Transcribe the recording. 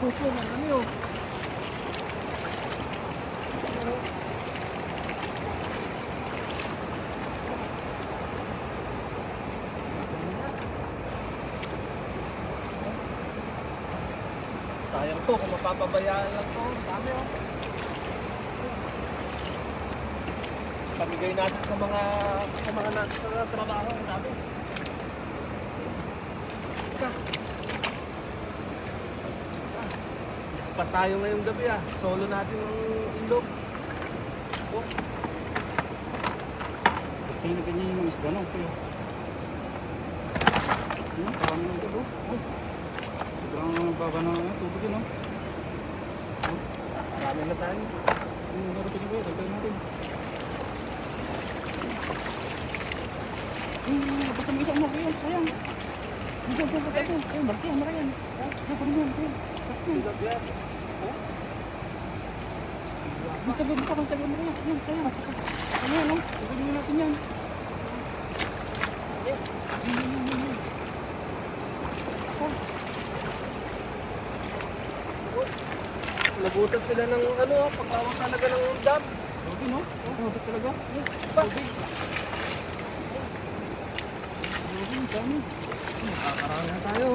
po, marami oh. Sayang to kung mapapabayaan lang to. Dami oh. Pamigay natin sa mga sa mga na, sa trabaho dami. Isa. Pa tayo ngayong gabi ah. Solo natin ang ilog. Oh, Kaya na ganyan yung isda, no? Kuya. Hmm, parang yung dugo. Oh. Sobrang baba na ng tubig yun, no? marami na tayo. Yung meron pinag kuya, dagdag natin. Hmm, may isang mo, kuya. Sayang. Hindi, hindi. Kasi, eh, malaki yan, malaki yan. Ah, ah, kunin mo yan, sagod mo ang sagod mo, kuya. Yan, sayang. Ano yan, no? Kunin mo natin yan. Nabutan sila ng ano, ah, paglawak talaga ng dam. Grabe, no? Oh, grabe talaga. Grabe, ang dami. nakakarami na tayo.